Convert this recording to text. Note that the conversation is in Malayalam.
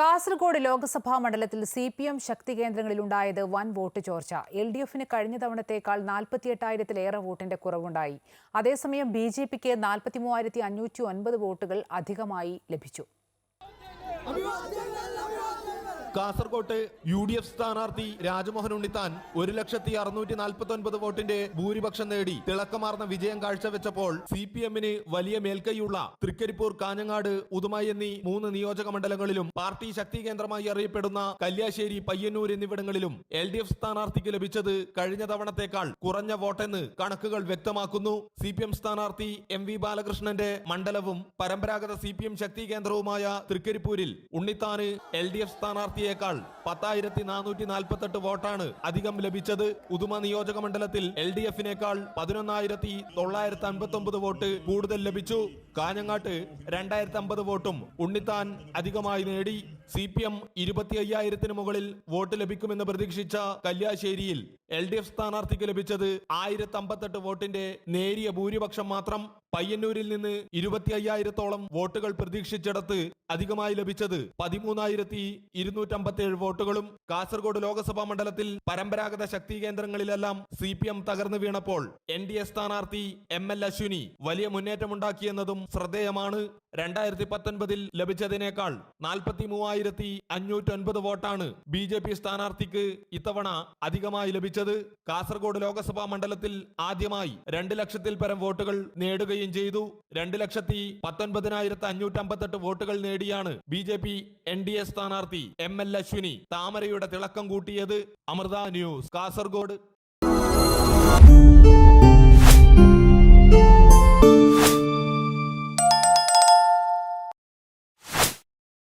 കാസർഗോഡ് ലോക്സഭാ മണ്ഡലത്തിൽ സി പി എം ശക്തി കേന്ദ്രങ്ങളിലുണ്ടായത് വൻ വോട്ട് ചോർച്ച. എൽ ഡി എഫിന് കഴിഞ്ഞ തവണത്തേക്കാൾ നാൽപ്പത്തിയെട്ടായിരത്തിലേറെ വോട്ടിന്റെ കുറവുണ്ടായി. അതേസമയം ബി ജെ പിക്ക് നാൽപ്പത്തി മൂവായിരത്തി അഞ്ഞൂറ്റി ഒൻപത് വോട്ടുകൾ അധികമായി ലഭിച്ചു. കാസർകോട്ട് യു ഡി എഫ് സ്ഥാനാർത്ഥി രാജ്മോഹൻ ഉണ്ണിത്താൻ ഒരു ലക്ഷത്തി അറുന്നൂറ്റി നാൽപ്പത്തി ഒൻപത് വോട്ടിന്റെ ഭൂരിപക്ഷം നേടി തിളക്കമാർന്ന വിജയം കാഴ്ചവെച്ചപ്പോൾ സി പി എമ്മിന് വലിയ മേൽക്കൈയുള്ള തൃക്കരിപ്പൂർ കാഞ്ഞങ്ങാട് ഉദുമായി എന്നീ മൂന്ന് നിയോജക മണ്ഡലങ്ങളിലും പാർട്ടി ശക്തി കേന്ദ്രമായി അറിയപ്പെടുന്ന കല്യാശ്ശേരി പയ്യന്നൂർ എന്നിവിടങ്ങളിലും എൽ ഡി എഫ് സ്ഥാനാർത്ഥിക്ക് ലഭിച്ചത് കഴിഞ്ഞ തവണത്തേക്കാൾ കുറഞ്ഞ വോട്ടെന്ന് കണക്കുകൾ വ്യക്തമാക്കുന്നു. സി പി എം സ്ഥാനാർത്ഥി എം വി ബാലകൃഷ്ണന്റെ മണ്ഡലവും പരമ്പരാഗത സി പി എം ശക്തി കേന്ദ്രവുമായ തൃക്കരിപ്പൂരിൽ ഉണ്ണിത്താന് എൽ ഡി എഫ് സ്ഥാനാർത്ഥിയേക്കാൾ പത്തായിരത്തി നാനൂറ്റി നാൽപ്പത്തെട്ട് വോട്ടാണ് അധികം ലഭിച്ചത്. ഉദുമ നിയോജക മണ്ഡലത്തിൽ എൽ ഡി എഫിനേക്കാൾ പതിനൊന്നായിരത്തി തൊള്ളായിരത്തി അൻപത്തി ഒമ്പത് വോട്ട് കൂടുതൽ ലഭിച്ചു. കാഞ്ഞങ്ങാട്ട് രണ്ടായിരത്തി അമ്പത് വോട്ടും ഉണ്ണിത്താൻ അധികമായി നേടി. സി പി എം ഇരുപത്തി അയ്യായിരത്തിന് മുകളിൽ വോട്ട് ലഭിക്കുമെന്ന് പ്രതീക്ഷിച്ച കല്യാശ്ശേരിയിൽ എൽ ഡി എഫ് സ്ഥാനാർത്ഥിക്ക് ലഭിച്ചത് ആയിരത്തി അമ്പത്തെട്ട് വോട്ടിന്റെ നേരിയ ഭൂരിപക്ഷം മാത്രം പയ്യന്നൂരിൽ നിന്ന് ഇരുപത്തി അയ്യായിരത്തോളം വോട്ടുകൾ പ്രതീക്ഷിച്ചിടത്ത് അധികമായി ലഭിച്ചത് പതിമൂന്നായിരത്തി ഇരുന്നൂറ്റമ്പത്തിയേഴ് വോട്ടുകളും. കാസർഗോഡ് ലോക്സഭാ മണ്ഡലത്തിൽ പരമ്പരാഗത ശക്തി കേന്ദ്രങ്ങളിലെല്ലാം സി പി എം തകർന്നു വീണപ്പോൾ എൻ ഡി എ സ്ഥാനാർത്ഥി എം എൽ അശ്വിനി വലിയ മുന്നേറ്റമുണ്ടാക്കിയെന്നതും ശ്രദ്ധേയമാണ്. രണ്ടായിരത്തി പത്തൊൻപതിൽ ലഭിച്ചതിനേക്കാൾ നാൽപ്പത്തി മൂവായിരത്തി അഞ്ഞൂറ്റൊൻപത് വോട്ടാണ് ബി ജെ പി സ്ഥാനാർത്ഥിക്ക് ഇത്തവണ അധികമായി ലഭിച്ചത്. കാസർഗോഡ് ലോക്സഭാ മണ്ഡലത്തിൽ ആദ്യമായി രണ്ട് ലക്ഷത്തിൽ പരം വോട്ടുകൾ നേടുകയും ചെയ്തു. രണ്ട് ലക്ഷത്തി പത്തൊൻപതിനായിരത്തി അഞ്ഞൂറ്റമ്പത്തെട്ട് വോട്ടുകൾ നേടിയാണ് B J P N D A സ്ഥാനാർത്ഥി എം എൽ അശ്വിനി താമരയുടെ തിളക്കം കൂട്ടിയത്. അമൃത ന്യൂസ് കാസർഗോഡ്.